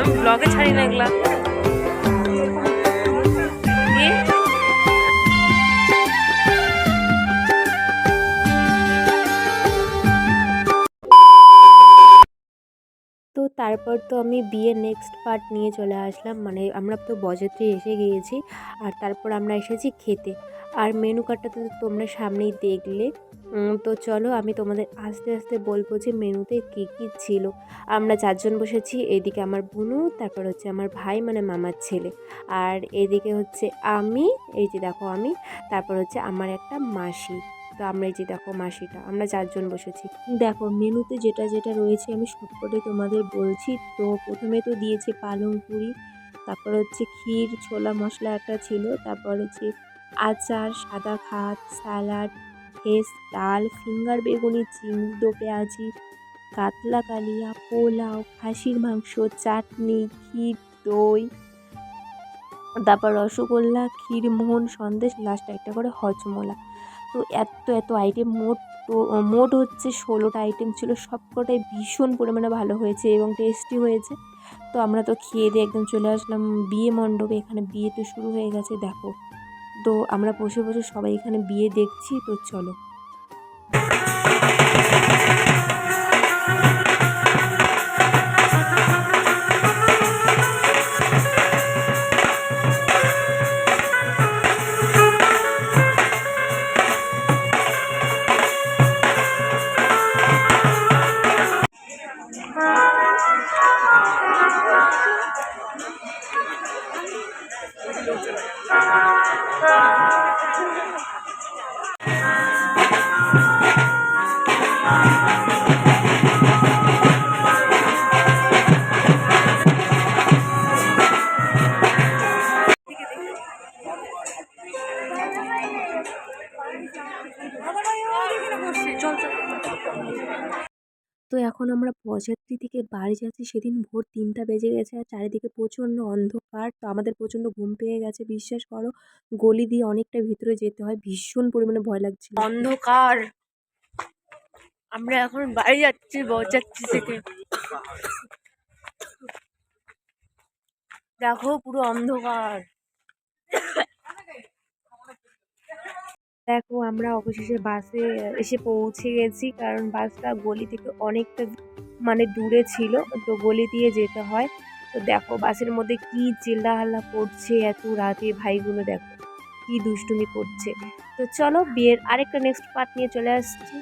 আমি ব্লগে ছাড়ি না এগুলা তারপর তো আমি বিয়ের নেক্সট পার্ট নিয়ে চলে আসলাম। মানে আমরা তো বজত্রী এসে গিয়েছি আর তারপর আমরা এসেছি খেতে। আর মেনু কার্ডটা তো তোমরা সামনেই দেখলে। তো চলো আমি তোমাদের আস্তে আস্তে বলব যে মেনুতে কী কী ছিল। আমরা চারজন বসেছি, এদিকে আমার বোনু তারপর হচ্ছে আমার ভাই মানে মামার ছেলে। আর এদিকে হচ্ছে আমি, এই যে দেখো আমি, তারপর হচ্ছে আমার একটা মাসি। তো আমরা এই যে দেখো মাসিটা, আমরা চারজন বসেছি। দেখো, মেনুতে যেটা যেটা রয়েছে আমি সবকটাই তোমাদের বলছি। তো প্রথমে তো দিয়েছে পালং পুরি, তারপর হচ্ছে ক্ষীর, ছোলা মশলা একটা ছিল, তারপর হচ্ছে আচার, সাদা ভাত, স্যালাড, ভেজ, ডাল, ফিঙ্গার বেগুনি, চিংড়ি দো পেঁয়াজি, কাতলা কালিয়া, পোলাও, খাসির মাংস, চাটনি, ক্ষীর, দই, তারপর রসগোল্লা, ক্ষীরমোহন, সন্দেশ লাস্টে একটা করে হজমোলা। তো এত এত আইটেম মোট তো, মোট হচ্ছে ষোলোটা আইটেম ছিল। সবকটাই ভীষণ পরিমাণে ভালো হয়েছে এবং টেস্টি হয়েছে। তো আমরা তো খেয়ে দিয়ে একদম চলে আসলাম বিয়ে মণ্ডপে। এখানে বিয়ে তো শুরু হয়ে গেছে, দেখো। তো আমরা বসে বসে সবাই এখানে বিয়ে দেখছি, তো চলো। তো এখন আমরা বরযাত্রী থেকে বাড়ি যাচ্ছি সেদিন ভোর তিনটা বেজে গেছে আর চারিদিকে প্রচণ্ড অন্ধকার। তো আমাদের প্রচণ্ড ঘুম পেয়ে গেছে বিশ্বাস করো। গলি দিয়ে অনেকটা ভিতরে যেতে হয় ভীষণ পরিমাণে ভয় লাগছিল। অন্ধকার। আমরা এখন বাড়ি যাচ্ছি বরযাত্রী থেকে। দেখো পুরো অন্ধকার। দেখো আমরা অবশেষে বাসে এসে পৌঁছে গেছি, কারণ বাসটা গলি থেকে অনেকটা মানে দূরে ছিল, তো গলি দিয়ে যেতে হয়। তো দেখো বাসের মধ্যে কি চিল্লাহাল্লা করছে এত রাতে, ভাইগুলো দেখো কি দুষ্টুমি করছে। তো চলো বিয়ের আরেকটা নেক্সট পার্ট নিয়ে চলে আসছি।